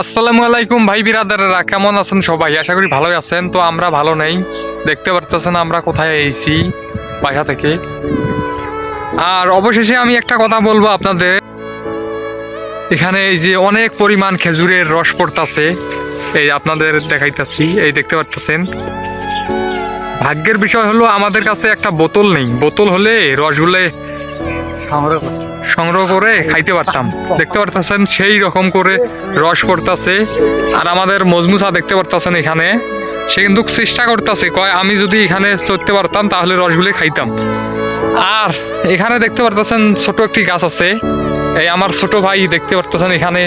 আসসালামু আলাইকুম ভাই বিরাদারেরা, কেমন আছেন সবাই? আশা করি ভালোই আছেন। তো আমরা ভালো নেই। দেখতে পারতেছেন আমরা কোথায় এসেছি বাসা থেকে। আর অবশেষে আমি একটা কথা বলব আপনাদের। এখানে এই যে অনেক পরিমাণ খেজুরের রস পড়তাছে। এই আপনাদের দেখাইতাছি, এই দেখতে পারতেছেন। ভাগ্যের বিষয় হলো আমাদের কাছে একটা বোতল নেই। বোতল হলে রসগুলো সংগ্রহ করে। খাইতে পারতাম। দেখতে পারতেছেন, সেই রকম করে রস পড়তাছে। আর আমাদের মজমুসা দেখতে পারতেছেন এখানে। সে কিন্তু চেষ্টা করতেছে, কয়, আমি যদি এখানে চড়তে পারতাম, তাহলে রসগুলি খাইতাম। আর এখানে দেখতে পারতেছেন, ছোট একটি গাছ আছে। এই আমার ছোট ভাই দেখতে পারতেছেন এখানে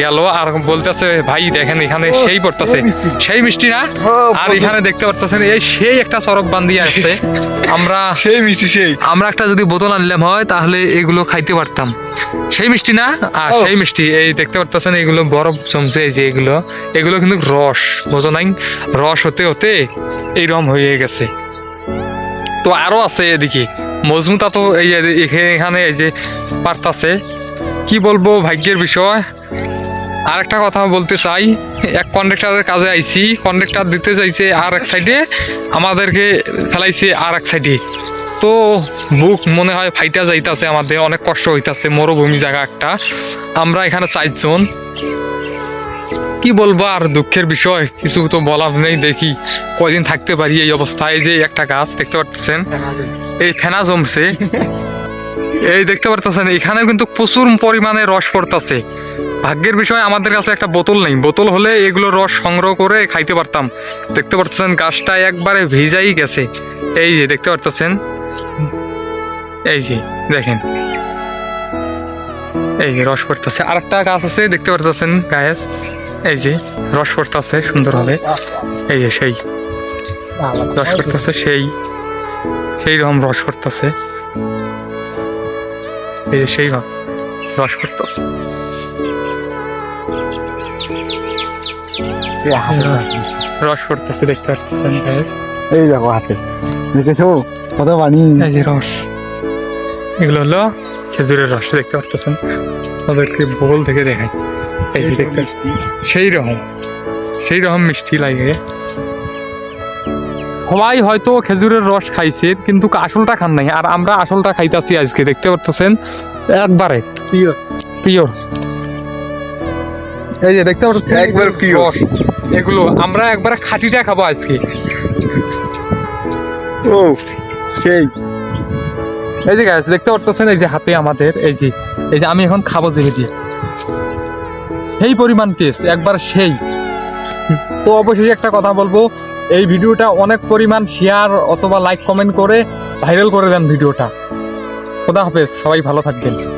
গেল আর বলতেছে ভাই দেখেন এখানে সেই পড়তেছে। সেই মিষ্টি না? আর এখানে দেখতে পারতেছেন এই সেই একটা সরব বান্ধিয়ে আছে। আমরা সেই মিষ্টি সেই। আমরা একটা যদি বোতল আনলাম হয় তাহলে এগুলো খাইতে পারতাম। সেই মিষ্টি না? আর সেই মিষ্টি এই দেখতে পারতেছেন এগুলো বরফ জমছে এই যে এগুলো। এগুলো কিন্তু রস বোঝো নাই? রস হতে হতে এইরকম হয়ে গেছে। তো আরও আছে এদিকে। মজমুতা তো এই এখানে এই যে পারতাছে। কি বলব ভাগ্যের বিষয়। আর একটা কথা বলতে চাই, এক কন্ডাক্টারের কাজে আইছি কন্ডাক্টর দিতে চাইছে আর এক সাইডে আমাদেরকে ফেলাইছে আর এক সাইডে তো বুক মনে হয় ফাইটা যাইতাছে আমাদের অনেক কষ্ট হইতাছে, মরুভূমি জায়গা একটা। আমরা এখানে চারজন। কি বলব আর দুঃখের বিষয়, কিছু তো বলার নেই দেখি। কয়দিন থাকতে পারি এই অবস্থায় যে একটা গাছ, দেখতে পারতেছেন? এই ফেনা জমছে। এই দেখতে পারতেছেন এখানে কিন্তু প্রচুর পরিমাণে রস পড়তেছে। ভাগ্যের বিষয় আমাদের কাছে একটা বোতল নেই। বোতল হলে এগুলো রস সংগ্রহ করে খাইতে পারতাম। দেখতে পারতেছেন, গাছটা একবারে ভিজাই গেছে। এই যে, দেখতে পারতেছেন? এই যে, দেখেন। এই যে, রস পড়তেছে। আর একটা গাছ আছে, দেখতে পারতেছেন গাছ এই যে, রস পড়তেছে সুন্দর হবে এই যে, সেই। রস পড়তেছে, সেই। সেই রকম রস পড়তেছে এই যে সেই রকম রস পড়তেছে রস পড়তেছে দেখতে পারতেছেন গাছ এই দেখো হাতে। দেখেছ? কত পানি? এই যে রস। এগুলো হলো খেজুরের রস দেখতে পারতেছেন? ওদেরকে বগল থেকে দেখাই। এই যে দেখতে সেই রকম। সেই রকম মিষ্টি লাগে। সবাই হয়তো খেজুরের রস খাইছে কিন্তু আসলটা খান নাই। আর আমরা আসলটা খাইতাছি আজকে দেখতে পারতেছেন? একবারে. পিওর এই যে দেখতে পাচ্ছেন একবার. রস। এগুলো আমরা একবারে খাঁটিটা খাব আজকে। ও সেই। এই যে গাছ দেখতে পারতেছেন এই যে হাতে আমাদের এই যে এই যে আমি এখন খাব যে দিয়ে সেই পরিমাণ টেস্ট একবার সেই। তো অবশেষে একটা কথা বলব এই ভিডিওটা অনেক পরিমাণ শেয়ার অথবা লাইক কমেন্ট করে ভাইরাল করে দেন ভিডিওটা। খোদা হাফেজ, সবাই ভালো থাকবেন।